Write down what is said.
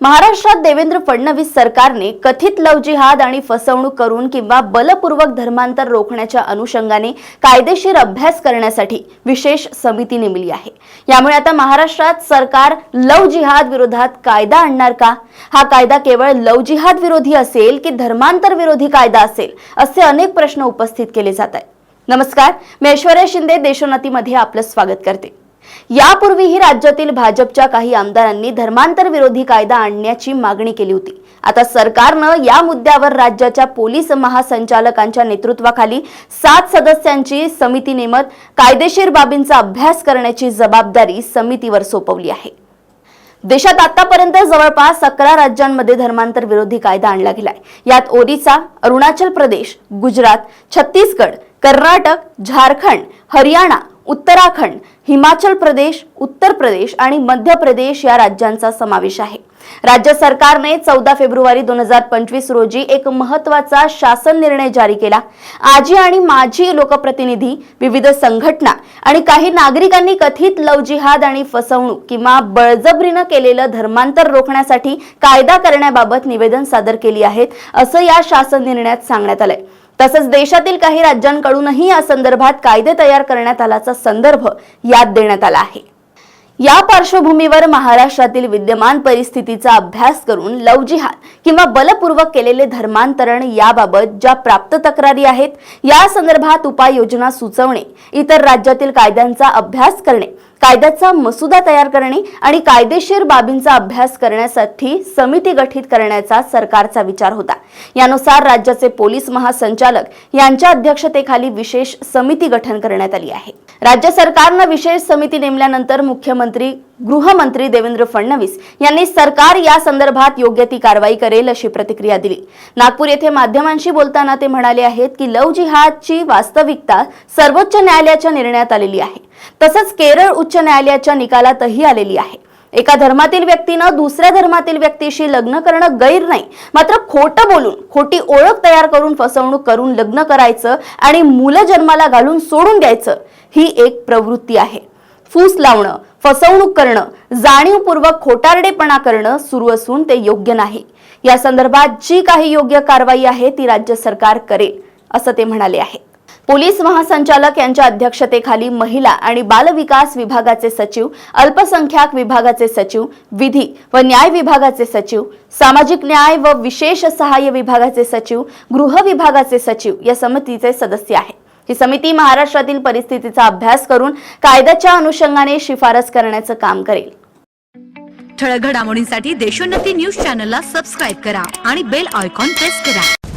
महाराष्ट्रात देवेंद्र फडणवीस सरकारने कथित लव जिहाद आणि फसवणूक करून किंवा बलपूर्वक धर्मांतर रोखण्याच्या अनुषंगाने कायदेशीर अभ्यास करण्यासाठी विशेष समिती नेमली आहे. यामुळे आता महाराष्ट्रात सरकार लव जिहाद विरोधात कायदा आणणार का? हा कायदा केवळ लव जिहाद विरोधी असेल की धर्मांतर विरोधी कायदा असेल? असे अनेक प्रश्न उपस्थित केले जात आहेत. नमस्कार मी ऐश्वर्या शिंदे देशोन्नतीमध्ये आपलं स्वागत करते. यापूर्वीही राज्यातील भाजपच्या काही आमदारांनी धर्मांतर विरोधी कायदा आणण्याची मागणी केली होती. आता सरकारनं या मुद्द्यावर राज्याच्या पोलीस महासंचालकांच्या नेतृत्वाखाली सात सदस्यांची समिती नेमत कायदेशीर बाबींचा अभ्यास करण्याची जबाबदारी समितीवर सोपवली आहे. देशात आतापर्यंत जवळपास अकरा राज्यांमध्ये धर्मांतर विरोधी कायदा आणला गेलाय. यात ओरिसा अरुणाचल प्रदेश गुजरात छत्तीसगड कर्नाटक झारखंड हरियाणा उत्तराखंड हिमाचल प्रदेश उत्तर प्रदेश आणि मध्य प्रदेश या राज्यांचा समावेश आहे. राज्य सरकारने चौदा फेब्रुवारी दोन हजार पंचवीस रोजी एक महत्त्वाचा शासन निर्णय जारी केला. आजी आणि माजी लोकप्रतिनिधी विविध संघटना आणि काही नागरिकांनी कथित लव जिहाद आणि फसवणूक किंवा बळजबरीनं केलेलं धर्मांतर रोखण्यासाठी कायदा करण्याबाबत निवेदन सादर केली आहेत असं या शासन निर्णयात सांगण्यात आलंय. तसंच देशातील काही राज्यांकडूनही या संदर्भात कायदे तयार करण्यात आल्याचा संदर्भ यात देण्यात आला आहे. या पार्श्वभूमीवर महाराष्ट्रातील विद्यमान परिस्थितीचा अभ्यास करून लव जिहाद किंवा बलपूर्वक केलेले धर्मांतरण याबाबत ज्या प्राप्त तक्रारी आहेत या संदर्भात उपाययोजना सुचवणे इतर राज्यातील कायद्यांचा अभ्यास करणे कायद्याचा मसुदा तयार करणे आणि कायदेशीर बाबींचा अभ्यास करण्यासाठी समिती गठीत करण्याचा सरकारचा विचार होता. यानुसार राज्याचे पोलीस महासंचालक यांच्या अध्यक्षतेखाली विशेष समिती गठन करण्यात आली आहे. राज्य सरकारनं विशेष समिती नेमल्यानंतर मुख्यमंत्री गृहमंत्री देवेंद्र फडणवीस यांनी सरकार या संदर्भात योग्य ती कारवाई करेल अशी प्रतिक्रिया दिली. नागपूर येथे माध्यमांशी बोलताना ते म्हणाले आहेत की लव जिहादची वास्तविकता सर्वोच्च न्यायालयाच्या निर्णयात आलेली आहे. तसंच केरळ उच्च न्यायालयाच्या निकालातही आलेली आहे. एका धर्मातील व्यक्तीनं दुसऱ्या धर्मातील व्यक्तीशी लग्न करणं गैर नाही. मात्र खोटं बोलून खोटी ओळख तयार करून फसवणूक करून लग्न करायचं आणि मुलं जन्माला घालून सोडून द्यायचं ही एक प्रवृत्ती आहे. फूस लावणं फसवणूक करणं जाणीवपूर्वक खोटारडेपणा करणं सुरू असून ते योग्य नाही. या संदर्भात जी काही योग्य कारवाई आहे ती राज्य सरकार करेल असं ते म्हणाले आहे. पोलीस महासंचालक यांच्या अध्यक्षतेखाली महिला आणि बालविकास विभागाचे सचिव अल्पसंख्याक विभागाचे सचिव विधी व न्याय विभागाचे सचिव सामाजिक न्याय व विशेष सहाय्य विभागाचे सचिव गृह विभागाचे सचिव या समितीचे सदस्य आहेत. ही समिती महाराष्ट्रातील परिस्थितीचा अभ्यास करून कायद्याच्या अनुषंगाने शिफारस करण्याचं काम करेल. ठळक घडामोडींसाठी देशोन्नती न्यूज चॅनलला सबस्क्राईब करा आणि बेल आयकॉन प्रेस करा.